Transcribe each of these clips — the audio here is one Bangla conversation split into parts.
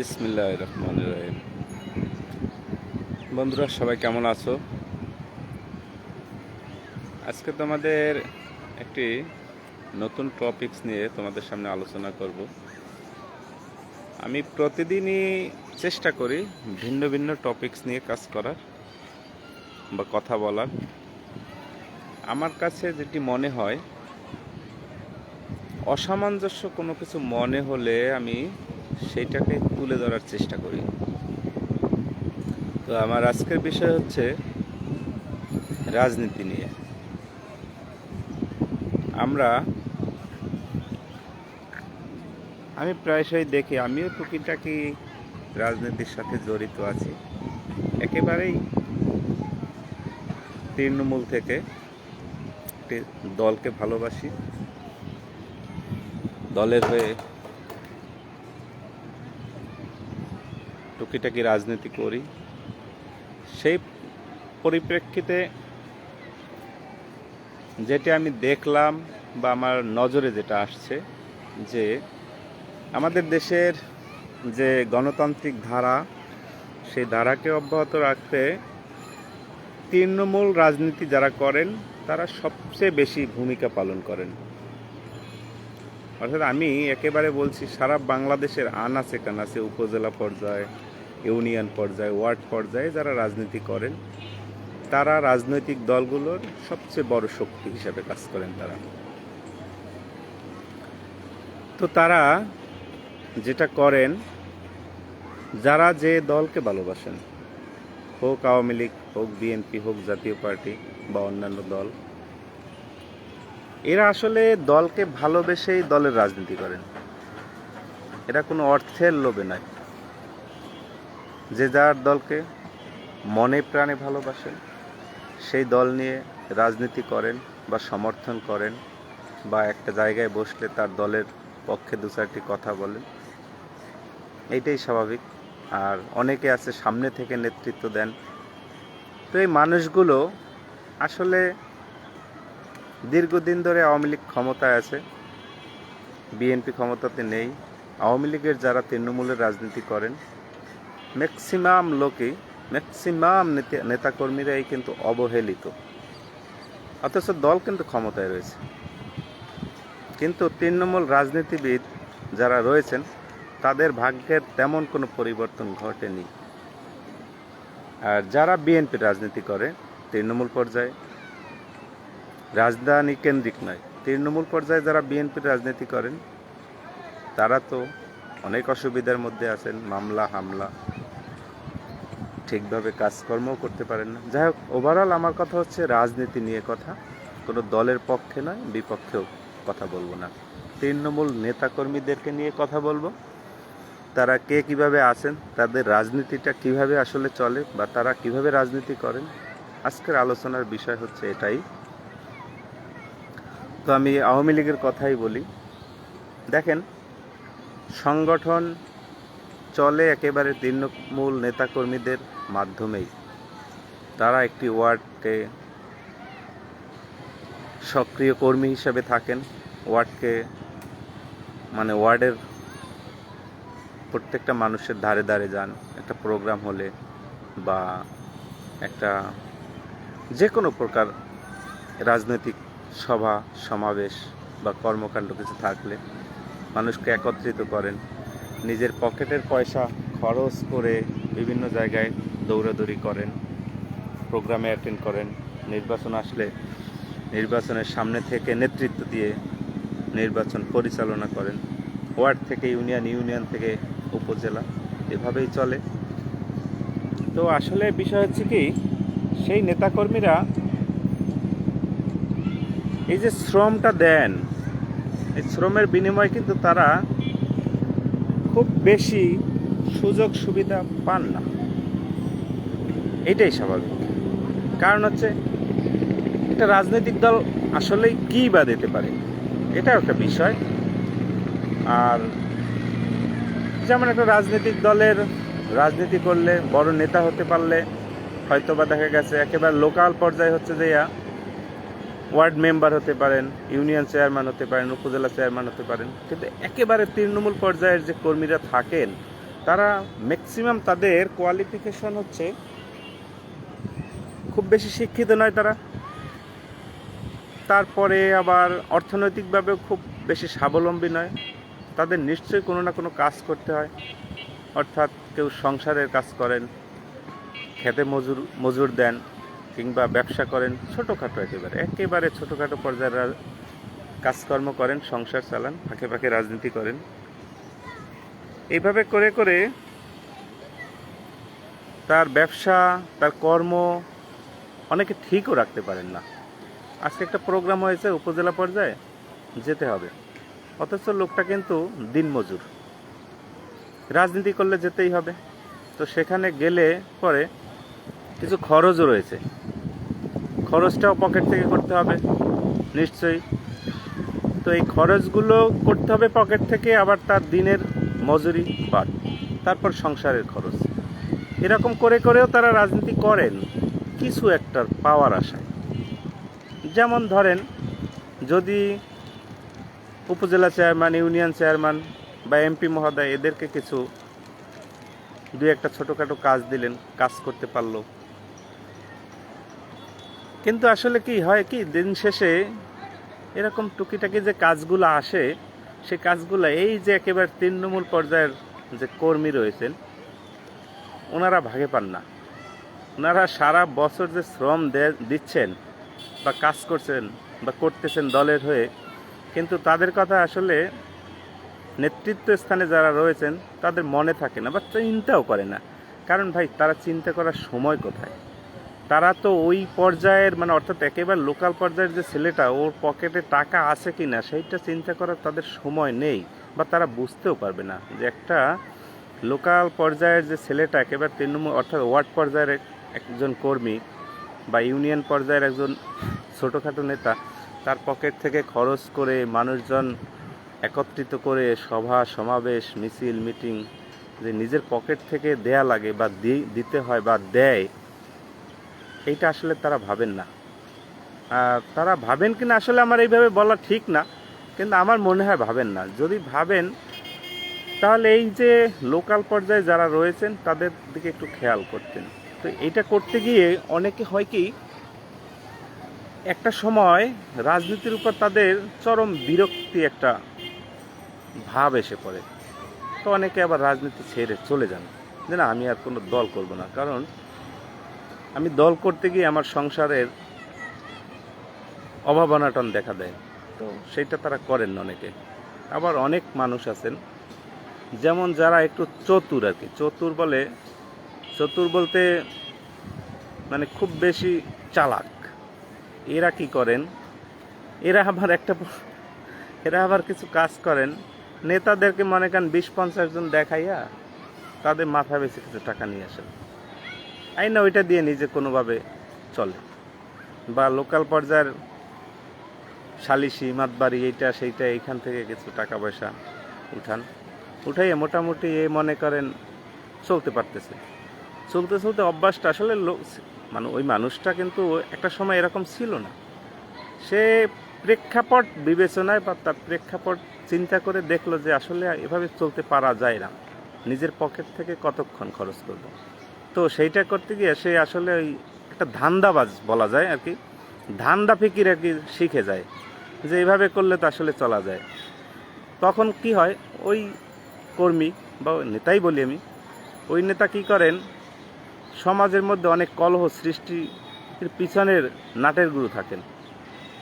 বিসমিল্লাহ রহমান রহিম বন্ধুরা, সবাই কেমন আছো? আজকে তোমাদের একটি নতুন টপিকস নিয়ে তোমাদের সামনে আলোচনা করব। আমি প্রতিদিনই চেষ্টা করি ভিন্ন ভিন্ন টপিকস নিয়ে কাজ করার বা কথা বলার। আমার কাছে যেটি মনে হয়, অসামঞ্জস্য কোনো কিছু মনে হলে আমি সেইটাকে তুলে ধরার চেষ্টা করি। তো আমার আজকের বিষয় হচ্ছে রাজনীতি নিয়ে। আমরা আমি প্রায়শই দেখি, আমিও টুকিটাকি রাজনীতির সাথে জড়িত আছি। একেবারেই তৃণমূল থেকে দলকে ভালোবাসি। দলের হয়ে টুকিটাকি রাজনীতি করি। সেই পরিপ্রেক্ষিতে যেটি আমি দেখলাম বা আমার নজরে যেটা আসছে যে আমাদের দেশের যে গণতান্ত্রিক ধারা, সেই ধারাকে অব্যাহত রাখতে তৃণমূল রাজনীতি যারা করেন, তারা সবচেয়ে বেশি ভূমিকা পালন করেন। অর্থাৎ আমি একেবারে বলছি, সারা বাংলাদেশের আনাচে কানাচে উপজেলা পর্যায়ে ইউনিয়ন পর্যায়ে, ওয়ার্ড পর্যায়ে যারা রাজনীতি করেন, তারা রাজনৈতিক দলগুলোর সবচেয়ে বড় শক্তি হিসাবে কাজ করেন তারা। তো তারা যেটা করেন, যারা যে দলকে ভালোবাসেন, হোক আওয়ামী লীগ, হোক বিএনপি, হোক জাতীয় পার্টি বা অন্যান্য দল, এরা আসলে দলকে ভালোবেসেই দলের রাজনীতি করেন। এরা কোনো অর্থের লোভে নয়। যে যার দলকে মনে প্রাণে ভালোবাসেন, সেই দল নিয়ে রাজনীতি করেন বা সমর্থন করেন বা একটা জায়গায় বসলে তার দলের পক্ষে দু চারটি কথা বলেন, এইটাই স্বাভাবিক। আর অনেকে আছে সামনে থেকে নেতৃত্ব দেন। তো এই মানুষগুলো আসলে দীর্ঘদিন ধরে আওয়ামী লীগ ক্ষমতায় আছে, বিএনপি ক্ষমতাতে নেই। আওয়ামী লীগের যারা তৃণমূলের রাজনীতি করেন ম্যাক্সিমাম লোকই, ম্যাক্সিমাম নেতাকর্মীরাই কিন্তু অবহেলিত। অথচ দল কিন্তু ক্ষমতায় রয়েছে। কিন্তু তৃণমূল রাজনীতিবিদ যারা রয়েছেন, তাদের ভাগ্যের তেমন কোনো পরিবর্তন ঘটেনি। আর যারা বিএনপি রাজনীতি করে, তৃণমূল পর্যায়ে রাজধানী কেন্দ্রিক নয়, তৃণমূল পর্যায়ে যারা বিএনপির রাজনীতি করেন, তারা তো অনেক অসুবিধার মধ্যে আছেন, মামলা, হামলা। ঠিকভাবে কাজকর্মও করতে পারেন না। যাই হোক ওভারঅল আমার কথা হচ্ছে রাজনীতি নিয়ে কথা। কোনো দলের পক্ষে নয়, বিপক্ষেও কথা বলব না। তৃণমূল নেতাকর্মীদেরকে নিয়ে কথা বলব। তারা কে কীভাবে আছেন, তাদের রাজনীতিটা কীভাবে আসলে চলে বা তারা কীভাবে রাজনীতি করেন, আজকের আলোচনার বিষয় হচ্ছে এটাই। তো আমি আওয়ামী লীগের কথাই বলি। দেখেন, সংগঠন চলে একেবারে তৃণমূল নেতাকর্মীদের মাধ্যমেই। তারা একটি ওয়ার্ডকে সক্রিয় কর্মী হিসেবে থাকেন। ওয়ার্ডকে মানে ওয়ার্ডের প্রত্যেকটা মানুষের ধারে ধারে যান। একটা প্রোগ্রাম হলে বা একটা যে কোনো প্রকার রাজনৈতিক সভা, সমাবেশ বা কর্মকাণ্ড কিছু থাকলে মানুষকে একত্রিত করেন। নিজের পকেটের পয়সা খরচ করে বিভিন্ন জায়গায় দৌড়াদৌড়ি করেন, প্রোগ্রামে অ্যাটেন্ড করেন। নির্বাচন আসলে নির্বাচনের সামনে থেকে নেতৃত্ব দিয়ে নির্বাচন পরিচালনা করেন। ওয়ার্ড থেকে, ইউনিয়ন ইউনিয়ন থেকে, উপজেলা, এভাবেই চলে। তো আসলে বিষয় হচ্ছে কি, সেই নেতাকর্মীরা এই যে শ্রমটা দেন, এই শ্রমের বিনিময়ে কিন্তু তারা খুব বেশি সুযোগ সুবিধা পান না। এটাই স্বাভাবিক। কারণ হচ্ছে, একটা রাজনৈতিক দল আসলেই কী বা দিতে পারে, এটাও একটা বিষয়। আর যেমন একটা রাজনৈতিক দলের রাজনীতি করলে বড় নেতা হতে পারলে হয়তো বা দেখা গেছে একেবারে লোকাল পর্যায়ে হচ্ছে যে ওয়ার্ড মেম্বার হতে পারেন, ইউনিয়ন চেয়ারম্যান হতে পারেন, উপজেলা চেয়ারম্যান হতে পারেন। কিন্তু একেবারে তৃণমূল পর্যায়ের যে কর্মীরা থাকেন, তারা ম্যাক্সিমাম তাদের কোয়ালিফিকেশন হচ্ছে খুব বেশি শিক্ষিত নয় তারা। তারপরে আবার অর্থনৈতিকভাবেও খুব বেশি স্বাবলম্বী নয়। তাদের নিশ্চয়ই কোনো না কোনো কাজ করতে হয়। অর্থাৎ কেউ সংসারের কাজ করেন, খেতে মজুর মজুর দেন কিংবা ব্যবসা করেন, ছোটোখাটো একেবারে। একেবারে ছোটোখাটো পর্যায়ের কাজকর্ম করেন, সংসার চালান, ফাঁকে ফাঁকে রাজনীতি করেন। এইভাবে করে করে তার ব্যবসা, তার কর্ম অনেকে ঠিকও রাখতে পারেন না। আজকে একটা প্রোগ্রাম হয়েছে উপজেলা পর্যায়ে, যেতে হবে। অথচ লোকটা কিন্তু দিনমজুর। রাজনীতি করলে যেতেই হবে। তো সেখানে গেলে পরে কিছু খরচও রয়েছে। খরচটাও পকেট থেকে করতে হবে, নিশ্চয়ই। তো এই খরচগুলো করতে হবে পকেট থেকে, আবার তার দিনের মজুরি বাদ, তারপর সংসারের খরচ। এরকম করে করেও তারা রাজনীতি করেন। কিছু একটার পাওয়ার আশায় যেমন ধরেন, যদি উপজেলা চেয়ারম্যান, ইউনিয়ন চেয়ারম্যান বা এমপি মহোদয় এদেরকে কিছু দুই একটা ছোটোখাটো কাজ দিলেন, কাজ করতে পারল। কিন্তু আসলে কি হয় কি, দিন শেষে এরকম টুকিটাকি যে কাজগুলো আসে, সে কাজগুলো এই যে একেবারে তৃণমূল পর্যায়ের যে কর্মী রয়েছেন, ওনারা ভাগে পান না। ওনারা সারা বছর যে শ্রম দিচ্ছেন বা কাজ করছেন বা করতেছেন দলের হয়ে, কিন্তু তাদের কথা আসলে নেতৃত্ব স্থানে যারা রয়েছেন, তাদের মনে থাকে না বা চিন্তাও করে না। কারণ ভাই, তারা চিন্তা করার সময় কোথায়? তারা তো ওই পর্যায়ের মানে অর্থাৎ একেবারে লোকাল পর্যায়ের যে ছেলেটা, ওর পকেটে টাকা আছে কি না সেইটা চিন্তা করার তাদের সময় নেই বা তারা বুঝতেও পারবে না যে একটা লোকাল পর্যায়ের যে ছেলেটা, একেবারে তৃণমূল, অর্থাৎ ওয়ার্ড পর্যায়ের একজন কর্মী বা ইউনিয়ন পর্যায়ের একজন ছোটোখাটো নেতা, তার পকেট থেকে খরচ করে মানুষজন একত্রিত করে সভা, সমাবেশ, মিছিল, মিটিং যে নিজের পকেট থেকে দেয়া লাগে বা দিতে হয় বা দেয়, এইটা আসলে তারা ভাবেন না। তারা ভাবেন কিনা আসলে আমার এইভাবে বলা ঠিক না, কিন্তু আমার মনে হয় ভাবেন না। যদি ভাবেন, তাহলে এই যে লোকাল পর্যায়ে যারা রয়েছেন, তাদের দিকে একটু খেয়াল করতেন। তো এটা করতে গিয়ে অনেকে হয় কি, একটা সময় রাজনীতির উপর তাদের চরম বিরক্তি একটা ভাব এসে পড়ে। তো অনেকে আবার রাজনীতি ছেড়ে চলে যান। যে না, আমি আর কোনো দল করব না। কারণ আমি দল করতে গিয়ে আমার সংসারের অভাব অনাটন দেখা দেয়। তো সেইটা তারা করেন অনেকে। আবার অনেক মানুষ আছেন, যেমন যারা একটু চতুর আর কি। চতুর বলে চতুর বলতে মানে খুব বেশি চালাক। এরা কি করেন? এরা আবার একটা এরা আবার কিছু কাজ করেন। নেতাদেরকে মনে করেন বিশ পঞ্চাশ জন দেখাইয়া তাদের মাথা বেশি কিছু টাকা নিয়ে আসেন। আই না, ওইটা দিয়ে নিজে কোনোভাবে চলে। বা লোকাল পর্যায়ের সালিশি, মাতবাড়ি, এইটা সেইটা, এইখান থেকে কিছু টাকা পয়সা উঠান। উঠাইয়ে মোটামুটি এ মনে করেন চলতে পারতেছে। চলতে চলতে অভ্যাসটা আসলে লো- মানে ওই মানুষটা কিন্তু একটা সময় এরকম ছিল না। সে প্রেক্ষাপট বিবেচনায় বা তার প্রেক্ষাপট চিন্তা করে দেখল যে আসলে এভাবে চলতে পারা যায় না। নিজের পকেট থেকে কতক্ষণ খরচ করব? তো সেইটা করতে গিয়ে সে আসলে ওই একটা ধান্দাবাজ বলা যায় আর কি, ধান্দা ফিকির আর কি শিখে যায় যে এভাবে করলে তো আসলে চলা যায়। তখন কি হয়? ওই কর্মী বা নেতাই বলি আমি, ওই নেতা কি করেন? সমাজের মধ্যে অনেক কলহ সৃষ্টির পিছনের নাটের গুরু থাকেন।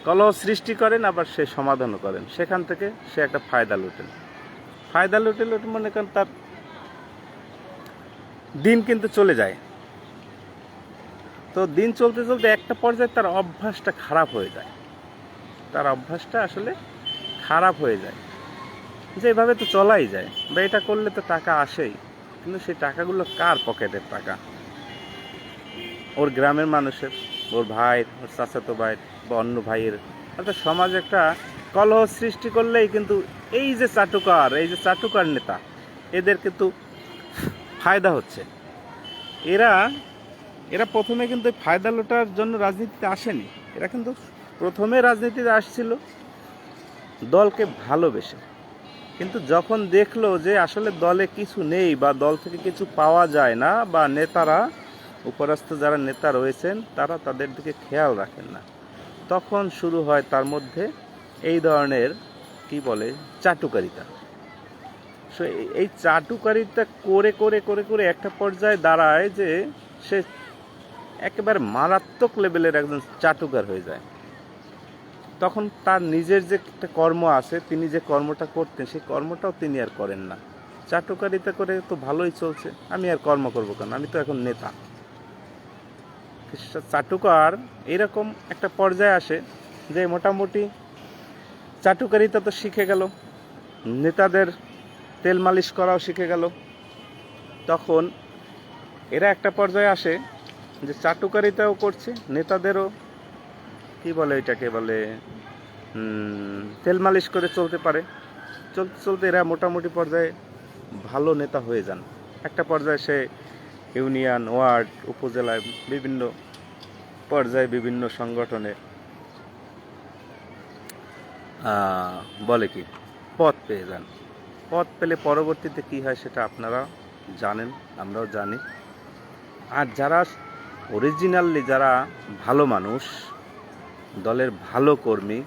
কলহ সৃষ্টি করেন, আবার সে সমাধানও করেন। সেখান থেকে সে একটা ফায়দা লুটেন। ফায়দা লুটে লুটে মনে করেন তার দিন কিন্তু চলে যায়। তো দিন চলতে চলতে একটা পর্যায়ে তার অভ্যাসটা খারাপ হয়ে যায়। তার অভ্যাসটা আসলে খারাপ হয়ে যায়। যে এভাবে তো চলাই যায়, বা এটা করলে তো টাকা আসেই। কিন্তু সেই টাকাগুলো কার পকেটের টাকা? ওর গ্রামের মানুষের, ওর ভাইয়ের ওর চাচাতো ভাইয়ের বা অন্য ভাইয়ের। অর্থাৎ সমাজ একটা কলহ সৃষ্টি করলেই কিন্তু এই যে চাটুকার, এই যে চাটুকার নেতা, এদের কিন্তু ফায়দা হচ্ছে। এরা এরা প্রথমে কিন্তু ফায়দা লোটার জন্য রাজনীতিতে আসেনি। এরা কিন্তু প্রথমে রাজনীতিতে আসছিল দলকে ভালোবেসে। কিন্তু যখন দেখল যে আসলে দলে কিছু নেই বা দল থেকে কিছু পাওয়া যায় না বা নেতারা উপরাস্ত যারা নেতা রয়েছেন, তারা তাদের দিকে খেয়াল রাখেন না। তখন শুরু হয় তার মধ্যে এই ধরনের, কি বলে, চাটুকারিতা। সো এই- চাটুকারিতা করে করে করে করে একটা পর্যায়ে দাঁড়ায় যে সে একেবারে মারাত্মক লেভেলের একজন চাটুকার হয়ে যায়। তখন তার নিজের যে একটা কর্ম আছে, তিনি যে কর্মটা করতেন, সেই কর্মটাও তিনি আর করেন না। চাটুকারিতা করে তো ভালোই চলছে, আমি আর কর্ম করব কেন? আমি তো এখন নেতা। চাটুকার এরকম একটা পর্যায়ে আসে যে মোটামুটি চাটুকারিতা তো শিখে গেল, নেতাদের তেল মালিশ করাও শিখে গেল। তখন এরা একটা পর্যায়ে আসে যে চাটুকারিতাও করছে, নেতাদেরও কি বলে এটাকে বলে তেল মালিশ করে চলতে পারে। চলতে চলতে এরা মোটামুটি পর্যায়ে ভালো নেতা হয়ে যান। একটা পর্যায়ে সে ইউনিয়ন, ওয়ার্ড, উপজেলায় বিভিন্ন পর্যায়ে বিভিন্ন সংগঠনে বলে কি পথ পেয়ে যান। পথ পেলে পরবর্তীতে কি হয় সেটা আপনারা জানেন, আমরাও জানি। আর যারা অরিজিনালি যারা ভালো মানুষ, দলের ভালো কর্মী,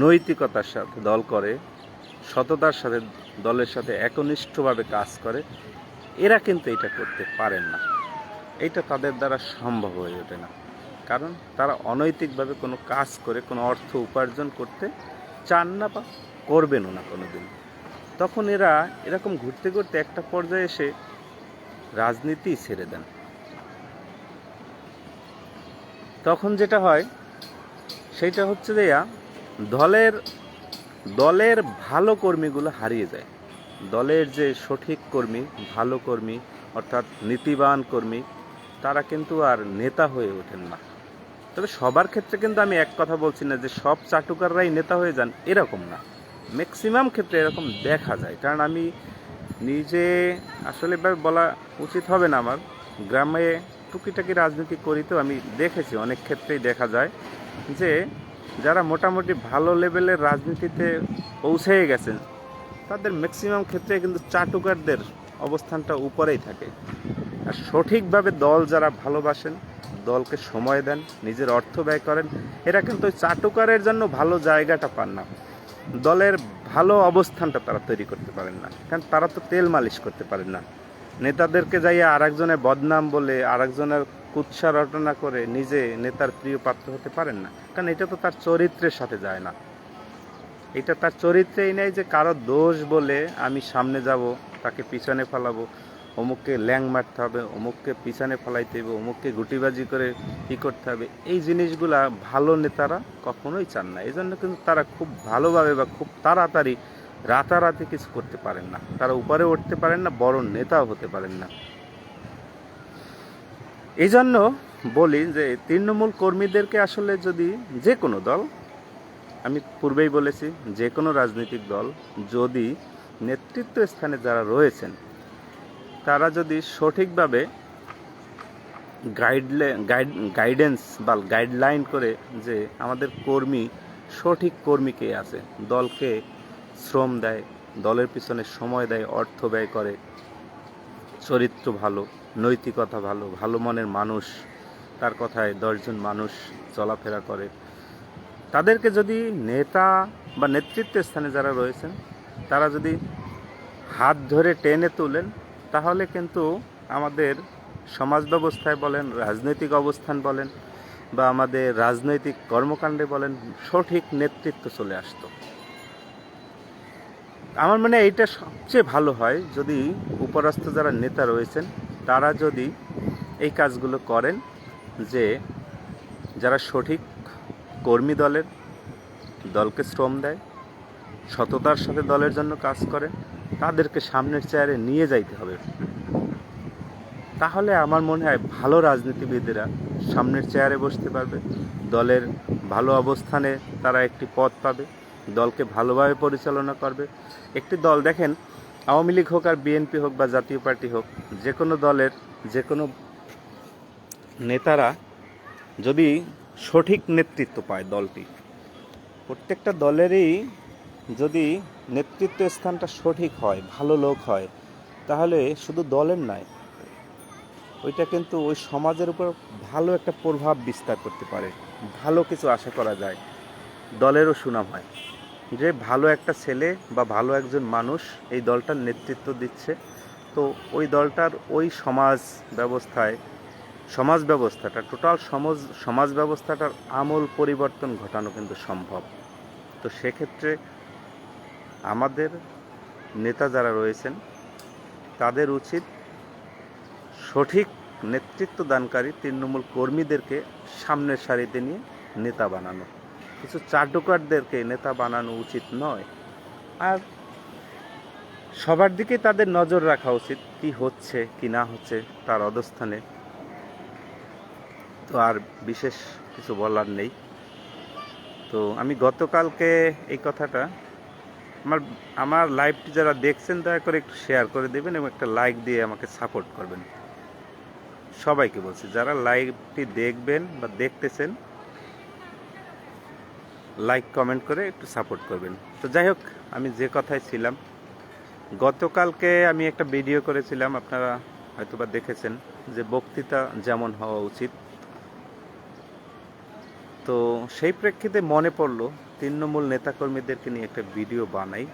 নৈতিকতার সাথে দল করে, সততার সাথে দলের সাথে একনিষ্ঠভাবে কাজ করে এরা কিন্তু এটা করতে পারেন না। এটা তাদের দ্বারা সম্ভব হয়ে ওঠে না। কারণ তারা অনৈতিকভাবে কোনো কাজ করে, কোনো অর্থ উপার্জন করতে চান না বা করবেনও না কোনো দিন তখন এরা এরকম ঘুরতে ঘুরতে একটা পর্যায়ে এসে রাজনীতি ছেড়ে দেন। তখন যেটা হয় সেইটা হচ্ছে যে দলের দলের ভালো কর্মীগুলো হারিয়ে যায়। দলের যে সঠিক কর্মী, ভালো কর্মী, অর্থাৎ নীতিবান কর্মী, তারা কিন্তু আর নেতা হয়ে ওঠেন না। তবে সবার ক্ষেত্রে কিন্তু আমি এক কথা বলছি না যে সব চাটুকাররাই নেতা হয়ে যান, এরকম না। ম্যাক্সিমাম ক্ষেত্রে এরকম দেখা যায়। কারণ আমি নিজে আসলে বলা উচিত হবে না আমার। গ্রামে টুকিটাকি রাজনীতি করি তো আমি দেখেছি, অনেক ক্ষেত্রেই দেখা যায় যে যারা মোটামুটি ভালো লেভেলের রাজনীতিতে পৌঁছে গেছেন তাদের ম্যাক্সিমাম ক্ষেত্রে কিন্তু চাটুকারদের অবস্থানটা উপরেই থাকে। আর সঠিকভাবে দল যারা ভালোবাসেন, দলকে সময় দেন, নিজের অর্থ ব্যয় করেন, এরা কিন্তু চাটুকারের জন্য ভালো জায়গাটা পান না। দলের ভালো অবস্থানটা তারা তৈরি করতে পারেন না। কারণ তারা তো তেল মালিশ করতে পারেন না। নেতাদেরকে যাইয়া আরেকজনের বদনাম বলে, আরেকজনের কুৎসা রটনা করে নিজে নেতার প্রিয় পাত্র হতে পারেন না। কারণ এটা তো তার চরিত্রের সাথে যায় না। এটা তার চরিত্রেই নেই যে কারও দোষ বলে আমি সামনে যাব, তাকে পিছনে ফেলাবো, অমুককে ল্যাং মারতে হবে, অমুককে পিছনে ফেলাইতে হবে, অমুককে গুটিবাজি করে ই করতে হবে। এই জিনিসগুলা ভালো নেতারা কখনোই চান না। এই জন্য কিন্তু তারা খুব ভালোভাবে বা খুব তাড়াতাড়ি রাতারাতি কিছু করতে পারেন না। তারা উপরে উঠতে পারেন না, বড় নেতাও হতে পারেন না। এই জন্য বলি যে তৃণমূল কর্মীদেরকে আসলে যদি যে কোনো দল আমি পূর্বেই বলেছি যে কোনো রাজনৈতিক দল যদি নেতৃত্ব স্থানে যারা রয়েছেন, তারা যদি সঠিকভাবে গাইডলে, গাইড, গাইডেন্স বা গাইডলাইন করে যে আমাদের কর্মী, সঠিক কর্মী কে আছে, দলকে শ্রম দেয়, দলের পিছনে সময় দেয়, অর্থ ব্যয় করে, চরিত্র ভালো, নৈতিকতা ভালো ভালো মনের মানুষ, তার কথায় দশজন মানুষ চলাফেরা করে তাদেরকে যদি নেতা বা নেতৃত্ব স্থানে যারা রয়েছেন, তারা যদি হাত ধরে টেনে তোলেন, তাহলে কিন্তু আমাদের সমাজ ব্যবস্থায় বলেন, রাজনৈতিক অবস্থান বলেন বা আমাদের রাজনৈতিক কর্মকাণ্ডে বলেন, সঠিক নেতৃত্ব চলে আসতো। আমার মানে এইটা সবচেয়ে ভালো হয় যদি উপরাস্ত যারা নেতা রয়েছেন, তারা যদি এই কাজগুলো করেন যে যারা সঠিক কর্মী দলের দলকে শ্রম দেয়, সততার সাথে দলের জন্য কাজ করে, তাদেরকে সামনের চেয়ারে নিয়ে যাইতে হবে। তাহলে আমার মনে হয় ভালো রাজনীতিবিদেরা সামনের চেয়ারে বসতে পারবে, দলের ভালো অবস্থানে তারা একটি পদ পাবে, দলকে ভালোভাবে পরিচালনা করবে। একটি দল দেখেন, আওয়ামী লীগ হোক আর বিএনপি হোক বা জাতীয় পার্টি হোক, যে কোনো দলের, যে কোনো নেতারা যদি সঠিক নেতৃত্ব পায় দলটি। প্রত্যেকটা দলেরই যদি নেতৃত্ব স্থানটা সঠিক হয়, ভালো লোক হয়, তাহলে শুধু দলের নয়, ওইটা কিন্তু ওই সমাজের উপর ভালো একটা প্রভাব বিস্তার করতে পারে। ভালো কিছু আশা করা যায়, দলেরও সুনাম হয়। যে ভালো একটা ছেলে বা ভালো একজন মানুষ এই দলটার নেতৃত্ব দিচ্ছে, তো ওই দলটার ওই সমাজ ব্যবস্থায় সমাজ ব্যবস্থাটা টোটাল সমাজ সমাজ ব্যবস্থাটার আমূল পরিবর্তন ঘটানো কিন্তু সম্ভব। তো সেক্ষেত্রে আমাদের নেতা যারা রয়েছেন, তাদের উচিত সঠিক নেতৃত্ব দানকারী তৃণমূল কর্মীদেরকে সামনের সারিতে নিয়ে নেতা বানানো। কিছু চাটুকারদেরকে নেতা বানানো উচিত নয়। আর সবার দিকে তাদের নজর রাখা উচিত, কি হচ্ছে, কি না হচ্ছে, তার অবস্থানে তো আর বিশেষ কিছু বলার নেই। তো আমি গতকালকে এই কথাটা আমার আমার লাইভটি যারা দেখছেন, দয়া করে একটু শেয়ার করে দেবেন এবং একটা লাইক দিয়ে আমাকে সাপোর্ট করবেন। সবাইকে বলছি, যারা লাইভটি দেখবেন বা দেখতেছেন লাইক কমেন্ট করে একটু সাপোর্ট করবেন। তো যাই হোক, আমি যে কথায় ছিলাম, গতকালকে আমি একটা ভিডিও করেছিলাম, আপনারা হয়তোবা দেখেছেন, যে বক্তৃতা যেমন হওয়া উচিত। তো সেই প্রেক্ষিতে মনে পড়ল, তৃণমূল নেতাকর্মীদেরকে নিয়ে একটা ভিডিও বানাই,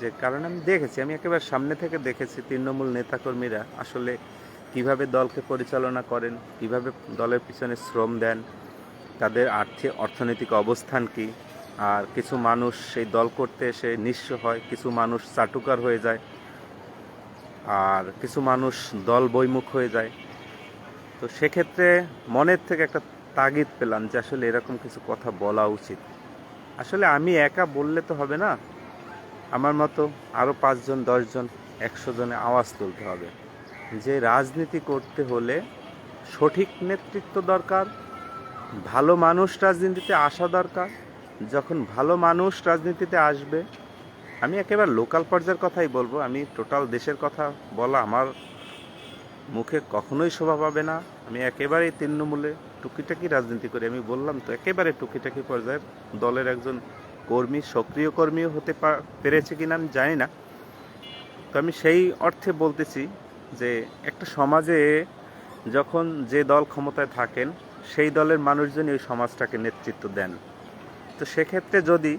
যে কারণ আমি দেখেছি, আমি একেবারে সামনে থেকে দেখেছি তৃণমূল নেতাকর্মীরা আসলে কীভাবে দলকে পরিচালনা করেন, কীভাবে দলের পিছনে শ্রম দেন, তাদের আর্থিক, অর্থনৈতিক অবস্থান কি, আর কিছু মানুষ সেই দল করতে এসে নিঃস্ব হয়, কিছু মানুষ চাটুকার হয়ে যায়, আর কিছু মানুষ দল বৈমুখ হয়ে যায়। তো সেক্ষেত্রে মনের থেকে একটা তাগিদ পেলাম যে আসলে এরকম কিছু কথা বলা উচিত। আসলে আমি একা বললে তো হবে না। আমার মতো আরও পাঁচজন, দশজন, একশো জনে আওয়াজ তুলতে হবে। যে রাজনীতি করতে হলে সঠিক নেতৃত্ব দরকার, ভালো মানুষ রাজনীতিতে আসা দরকার। যখন ভালো মানুষ রাজনীতিতে আসবে, আমি একেবারে লোকাল পর্যায়ের কথাই বলব। আমি টোটাল দেশের কথা বলা আমার মুখে কখনোই শোভা পাবে না। আমি একেবারেই তৃণমূলে টুকিটাকি রাজনীতি করি। আমি বললাম তো, একেবারে টুকিটাকি পর্যায়ের দলের একজন কর্মী, সক্রিয় কর্মীও হতে পেরেছে কিনা আমি জানি না। তো আমি সেই অর্থে বলতেছি যে, একটা সমাজে যখন যে দল ক্ষমতায় থাকেন, সেই দলের মানুষজনই ওই সমাজটাকে নেতৃত্ব দেন। তো সেক্ষেত্রে যদি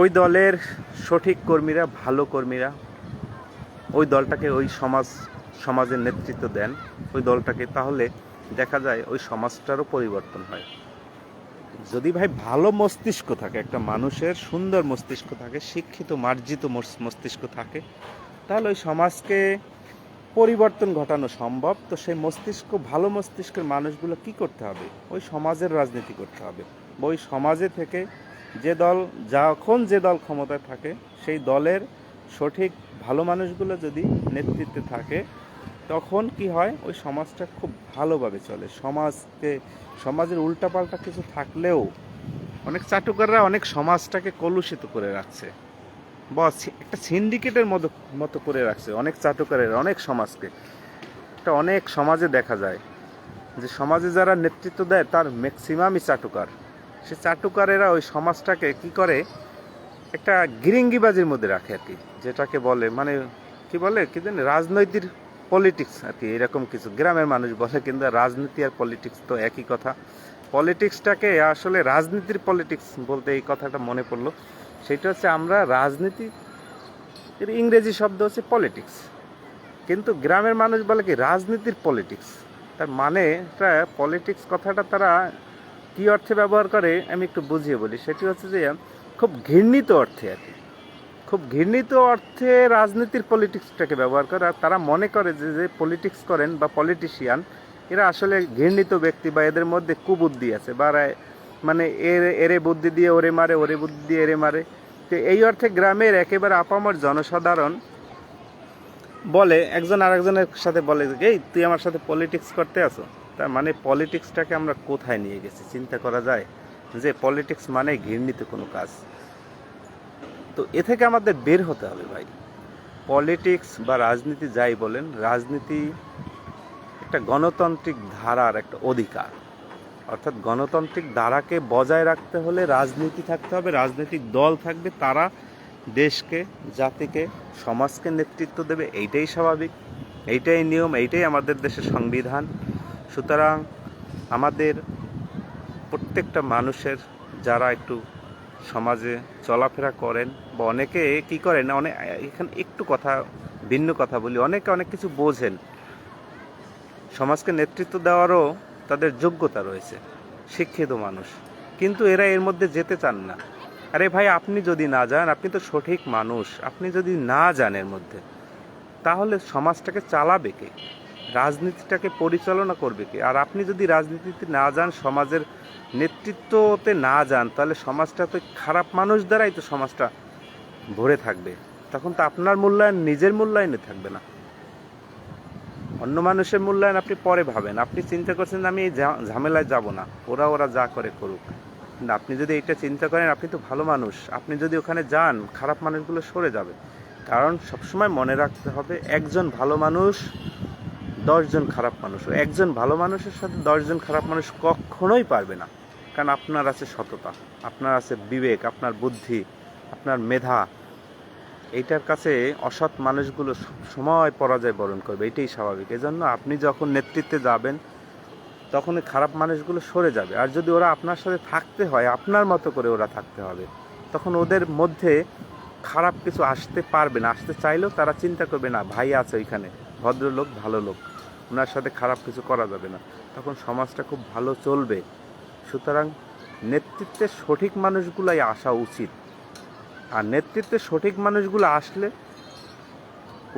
ওই দলের সঠিক কর্মীরা, ভালো কর্মীরা ওই দলটাকে, ওই সমাজ, সমাজের নেতৃত্ব দেন, ওই দলটাকে, তাহলে দেখা যায় ওই সমাজটারও পরিবর্তন হয়। যদি ভাই ভালো মস্তিষ্ক থাকে, একটা মানুষের সুন্দর মস্তিষ্ক থাকে, শিক্ষিত, মার্জিত মস্তিষ্ক থাকে, তাহলে ওই সমাজকে পরিবর্তন ঘটানো সম্ভব। তো সেই মস্তিষ্ক, ভালো মস্তিষ্কের মানুষগুলো কি করতে হবে? ওই সমাজের রাজনীতি করতে হবে। ওই সমাজে থেকে যে দল, যখন যে দল ক্ষমতায় থাকে, সেই দলের সঠিক, ভালো মানুষগুলো যদি নেতৃত্বে থাকে তখন কি হয়, ওই সমাজটা খুব ভালোভাবে চলে। সমাজকে, সমাজের উল্টাপাল্টা কিছু থাকলেও অনেক চাটুকাররা অনেক সমাজটাকে কলুষিত করে রাখছে। বা একটা সিন্ডিকেটের মতো মতো করে রাখছে। অনেক চাটুকারের, অনেক সমাজকে। এটা অনেক সমাজে দেখা যায় যে সমাজে যারা নেতৃত্ব দেয়, তার ম্যাক্সিমামই চাটুকার। সে চাটুকারেরা ওই সমাজটাকে কি করে, একটা গিরিঙ্গিবাজির মধ্যে রাখে আর কি। যেটাকে বলে মানে কি বলে, কি জানি রাজনৈতিক পলিটিক্স আর কি, এরকম কিছু। গ্রামের মানুষ বলে কিন্তু রাজনীতি আর পলিটিক্স তো একই কথা। পলিটিক্সটাকে আসলে রাজনীতির পলিটিক্স বলতে এই কথাটা মনে পড়ল। সেটা হচ্ছে আমরা রাজনীতি, এর ইংরেজি শব্দ হচ্ছে পলিটিক্স কিন্তু গ্রামের মানুষ বলে কি রাজনীতির পলিটিক্স তার মানে পলিটিক্স কথাটা তারা কি অর্থে ব্যবহার করে আমি একটু বুঝিয়ে বলি। সেটি হচ্ছে যে খুব ঘৃণিত অর্থে আর কি। খুব ঘৃণিত অর্থে রাজনীতির পলিটিক্সটাকে ব্যবহার করে আর তারা মনে করে যে যে পলিটিক্স করেন বা পলিটিশিয়ান এরা আসলে ঘৃণিত ব্যক্তি বা এদের মধ্যে কুবুদ্ধি আছে বা মানে এর এরে বুদ্ধি দিয়ে ওরে মারে ওরে বুদ্ধি দিয়ে এরে মারে। তো এই অর্থে গ্রামের একেবারে আপামর জনসাধারণ বলে একজন আরেকজনের সাথে বলে যে, এই তুই আমার সাথে পলিটিক্স করতে আসো। তার মানে পলিটিক্সটাকে আমরা কোথায় নিয়ে গেছি? চিন্তা করা যায় যে পলিটিক্স মানে ঘৃণিত কোনো কাজ। তো এ থেকে আমাদের বের হতে হবে ভাই। পলিটিক্স বা রাজনীতি যাই বলেন, রাজনীতি একটা গণতান্ত্রিক ধারার একটা অধিকার। অর্থাৎ গণতান্ত্রিক ধারাকে বজায় রাখতে হলে রাজনীতি থাকতে হবে, রাজনৈতিক দল থাকবে, তারা দেশকে, জাতিকে, সমাজকে নেতৃত্ব দেবে, এইটাই স্বাভাবিক, এইটাই নিয়ম, এইটাই আমাদের দেশের সংবিধান। সুতরাং আমাদের প্রত্যেকটা মানুষের, যারা একটু সমাজে চলাফেরা করেন বা অনেকে কি করেন অনেক এখানে একটু কথা, ভিন্ন কথা বলি, অনেকে অনেক কিছু বোঝেন। সমাজকে নেতৃত্ব দেওয়ারও তাদের যোগ্যতা রয়েছে, শিক্ষিত মানুষ। কিন্তু এরা এর মধ্যে যেতে চান না। আরে ভাই, আপনি যদি না যান, আপনি তো সঠিক মানুষ, আপনি যদি না যান এর মধ্যে, তাহলে সমাজটাকে চালাবে কে? রাজনীতিটাকে পরিচালনা করবে কে? আর আপনি যদি রাজনীতিতে না যান, সমাজের নেতৃত্বতে না যান, তাহলে সমাজটা তো খারাপ মানুষ দ্বারাই তো সমাজটা ভরে থাকবে। তখন তো আপনার মূল্যায়ন নিজের মূল্যায়নে থাকবে না। অন্য মানুষের মূল্যায়ন আপনি পরে ভাবেন। আপনি চিন্তা করছেন আমি এই ঝামেলায় যাব না। ওরা ওরা যা করে করুক। কিন্তু আপনি যদি এটা চিন্তা করেন, আপনি তো ভালো মানুষ। আপনি যদি ওখানে যান, খারাপ মানুষগুলো সরে যাবে। কারণ সবসময় মনে রাখতে হবে, একজন ভালো মানুষ দশজন খারাপ মানুষ। একজন ভালো মানুষের সাথে দশজন খারাপ মানুষ কখনোই পারবে না। কারণ আপনার আছে সততা, আপনার আছে বিবেক, আপনার বুদ্ধি, আপনার মেধা। এইটার কাছে অসৎ মানুষগুলো সময় পরাজয় বরণ করবে, এটাই স্বাভাবিক। এজন্য আপনি যখন নেতৃত্বে যাবেন তখন খারাপ মানুষগুলো সরে যাবে। আর যদি ওরা আপনার সাথে থাকতে হয়, আপনার মতো করে ওরা থাকতে হবে, তখন ওদের মধ্যে খারাপ কিছু আসতে পারবে না। আসতে চাইলেও তারা চিন্তা করবে, না, ভাই আছে ওইখানে, ভদ্রলোক, ভালো লোক ওনার সাথে খারাপ কিছু করা যাবে না। তখন সমাজটা খুব ভালো চলবে। সুতরাং নেতৃত্বের সঠিক মানুষগুলাই আসা উচিত। আর নেতৃত্বের সঠিক মানুষগুলো আসলে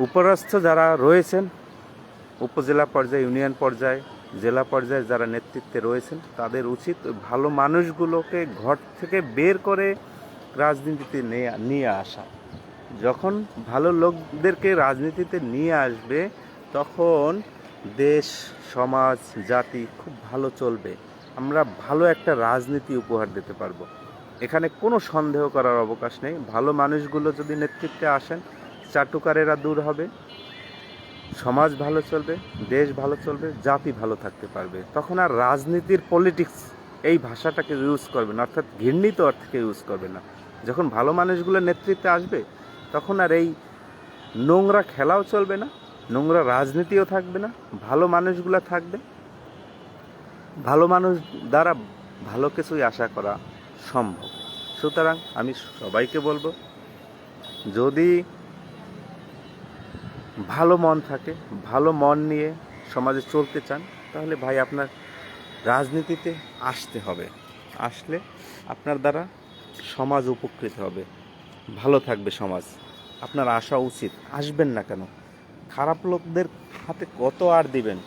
উপরস্থ যারা রয়েছেন, উপজেলা পর্যায়ে, ইউনিয়ন পর্যায়ে, জেলা পর্যায়ে যারা নেতৃত্বে রয়েছেন, তাদের উচিত ভালো মানুষগুলোকে ঘর থেকে বের করে রাজনীতিতে নিয়ে আসা। যখন ভালো লোকদেরকে রাজনীতিতে নিয়ে আসবে, তখন দেশ, সমাজ, জাতি খুব ভালো চলবে। আমরা ভালো একটা রাজনীতি উপহার দিতে পারব। এখানে কোনো সন্দেহ করার অবকাশ নেই। ভালো মানুষগুলো যদি নেতৃত্বে আসেন, চাটুকারেরা দূর হবে। সমাজ ভালো চলবে, দেশ ভালো চলবে, জাতি ভালো থাকতে পারবে। তখন আর রাজনীতির পলিটিক্স এই ভাষাটাকে ইউজ করবে না, অর্থাৎ ঘৃণিত অর্থকে ইউজ করবে না। যখন ভালো মানুষগুলো নেতৃত্বে আসবে, তখন আর এই নোংরা খেলাও চলবে না, নোংরা রাজনীতিও থাকবে না, ভালো মানুষগুলো থাকবে। ভালো মানুষ দ্বারা ভালো কিছুই আশা করা সম্ভব। সুতরাং আমি সবাইকে বলব, যদি ভালো মন থাকে, ভালো মন নিয়ে সমাজে চলতে চান, তাহলে ভাই আপনার রাজনীতিতে আসতে হবে। আসলে আপনার দ্বারা সমাজ উপকৃত হবে। ভালো থাকবে সমাজ। আপনার আসা উচিত। আসবেন না কেন? খারাপ লোকদের হাতে কত আর দিবেন?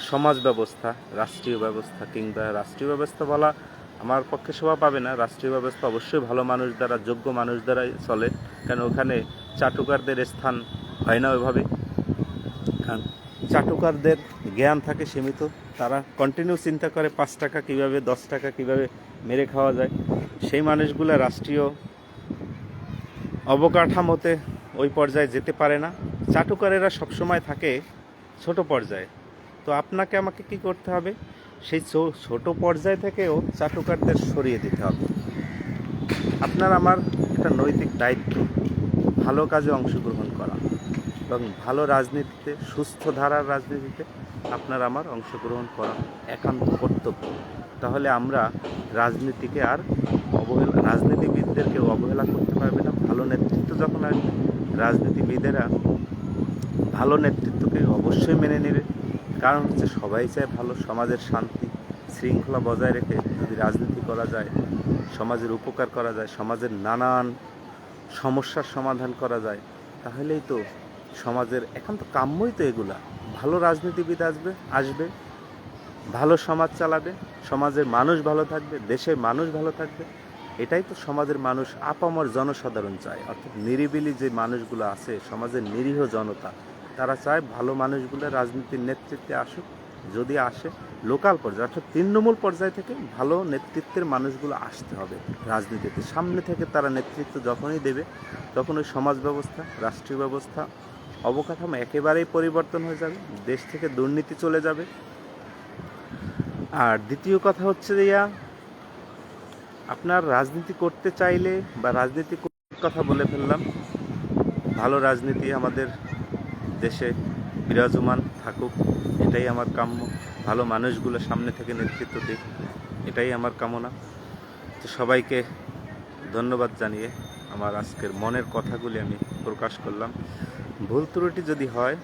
সমাজ ব্যবস্থা, রাষ্ট্রীয় ব্যবস্থা কিংবা রাষ্ট্রীয় ব্যবস্থা বলা আমার পক্ষে শোভা পাবে না। রাষ্ট্রীয় ব্যবস্থা অবশ্যই ভালো মানুষ দ্বারা, যোগ্য মানুষ দ্বারাই চলে। কারণ ওখানে চাটুকারদের স্থান হয় না ওইভাবে? কারণ চাটুকারদের জ্ঞান থাকে সীমিত। তারা কন্টিনিউ চিন্তা করে পাঁচ টাকা কীভাবে, দশ টাকা কীভাবে মেরে খাওয়া যায়। সেই মানুষগুলো রাষ্ট্রীয় অবকাঠামোতে ওই পর্যায়ে যেতে পারে না। চাটুকারেরা সবসময় থাকে ছোট পর্যায়ে। তো আপনাকে আমাকে কি করতে হবে? সেই ছোট পর্যায় থেকেও চাটুকারদের সরিয়ে দিতে হবে। আপনার আমার একটা নৈতিক দায়িত্ব, ভালো কাজে অংশগ্রহণ করা এবং ভালো রাজনীতিতে, সুস্থ ধারার রাজনীতিতে আপনার আমার অংশগ্রহণ করা একান্ত কর্তব্য। তাহলে আমরা রাজনীতিকে আর অবহেলা, রাজনীতিবিদদেরকে অবহেলা করতে পারবে না। ভালো নেতৃত্ব যখন আসবে, রাজনীতিবিদেরা ভালো নেতৃত্বকে অবশ্যই মেনে নেবে। কারণ হচ্ছে সবাই চায় ভালো সমাজের শান্তি, শৃঙ্খলা বজায় রেখে যদি রাজনীতি করা যায়, সমাজের উপকার করা যায়, সমাজের নানান সমস্যার সমাধান করা যায়, তাহলেই তো সমাজের এখন তো কাম্যই তো এগুলা। ভালো রাজনীতিবিদ আসবে আসবে, ভালো সমাজ চালাবে, সমাজের মানুষ ভালো থাকবে, দেশের মানুষ ভালো থাকবে, এটাই তো সমাজের মানুষ আপামর জনসাধারণ চায়। অর্থাৎ নিরিবিলি যে মানুষগুলো আছে, সমাজের নিরীহ জনতা তারা চায় ভালো মানুষগুলো রাজনীতির নেতৃত্বে আসুক, যদি আসে, লোকাল পর্যায়ে, অর্থাৎ তৃণমূল পর্যায় থেকে ভালো নেতৃত্বের মানুষগুলো আসতে হবে রাজনীতিতে। সামনে থেকে তারা নেতৃত্ব যখনই দেবে, তখন ওই সমাজ ব্যবস্থা, রাষ্ট্রীয় ব্যবস্থা, অবকাঠামো একেবারেই পরিবর্তন হয়ে যাবে, দেশ থেকে দুর্নীতি চলে যাবে। আর দ্বিতীয় কথা হচ্ছে ইয়া, আপনার রাজনীতি করতে চাইলে বা রাজনীতি কথা বলে ফেললাম। ভালো রাজনীতি আমাদের দেশে বিরাজমান থাকুক, এটাই আমার কাম্য। ভালো মানুষগুলো সামনে থেকে নেতৃত্ব দিক, এটাই আমার কামনা। তো সবাইকে ধন্যবাদ জানিয়ে আমার আজকের মনের কথাগুলি আমি প্রকাশ করলাম। ভুল ত্রুটি যদি হয়,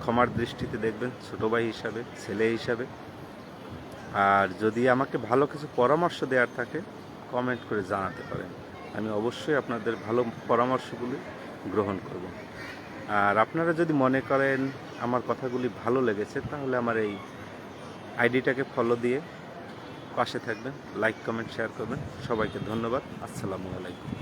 ক্ষমার দৃষ্টিতে দেখবেন, ছোটো ভাই হিসাবে, ছেলে হিসাবে। আর যদি আমাকে ভালো কিছু পরামর্শ দেওয়ার থাকে কমেন্ট করে জানাতে পারেন। আমি অবশ্যই আপনাদের ভালো পরামর্শগুলি গ্রহণ করব। আর আপনারা যদি মনে করেন আমার কথাগুলি ভালো লেগেছে, তাহলে আমার এই আইডিটাকে ফলো দিয়ে পাশে থাকবেন লাইক কমেন্ট শেয়ার করবেন। সবাইকে ধন্যবাদ। আসসালামু আলাইকুম।